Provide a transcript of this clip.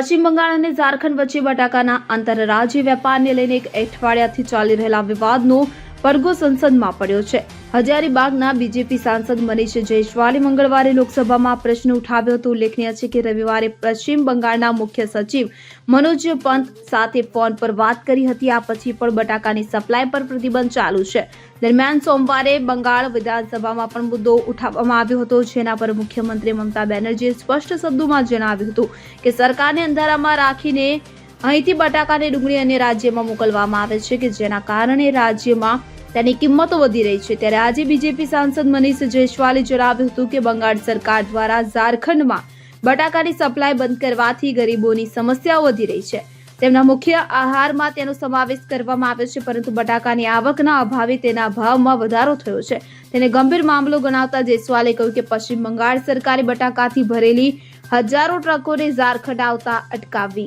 પશ્ચિમ બંગાળ અને ઝારખંડ વચ્ચે બટાકાના આંતરરાજ્ય વેપારને લઈને એક અઠવાડિયાથી ચાલી રહેલા વિવાદનો પડઘો સંસદમાં પડ્યો છે. હજારીબાગના બીજેપી સાંસદ મનીષ જયસ્વાલે મંગળવારે લોકસભામાં પ્રશ્ન ઉઠાવ્યો હતો. ઉલ્લેખનીય છે કે રવિવારે પશ્ચિમ બંગાળના મુખ્ય સચિવ મનોજ પંત સાથે ફોન પર વાત કરી હતી. આ પછી પણ બટાકાની સપ્લાય પર પ્રતિબંધ ચાલુ છે. દરમિયાન સોમવારે બંગાળ વિધાનસભામાં પણ મુદ્દો ઉઠાવવામાં આવ્યો હતો, જેના પર મુખ્યમંત્રી મમતા બેનર્જીએ સ્પષ્ટ શબ્દોમાં જણાવ્યું હતું કે સરકારને અંધારામાં રાખીને અહીંથી બટાકાની ડુંગળી અન્ય રાજ્યમાં મોકલવામાં આવે છે કે જેના કારણે રાજ્યમાં તેની કિંમતો વધી રહી છે. ત્યારે આજે બીજેપી સાંસદ મનીષ જયસ્વાલે જણાવ્યું હતું કે બંગાળ સરકાર દ્વારા ઝારખંડમાં બટાકાની સપ્લાય બંધ કરવાથી ગરીબોની સમસ્યાઓ વધી રહી છે. તેમના મુખ્ય આહારમાં તેનો સમાવેશ કરવામાં આવ્યો છે, પરંતુ બટાકાની આવકના અભાવે તેના ભાવમાં વધારો થયો છે. તેને ગંભીર મામલો ગણાવતા જયસ્વાલે કહ્યું કે પશ્ચિમ બંગાળ સરકારે બટાકાથી ભરેલી હજારો ટ્રકોને ઝારખંડ આવતા અટકાવી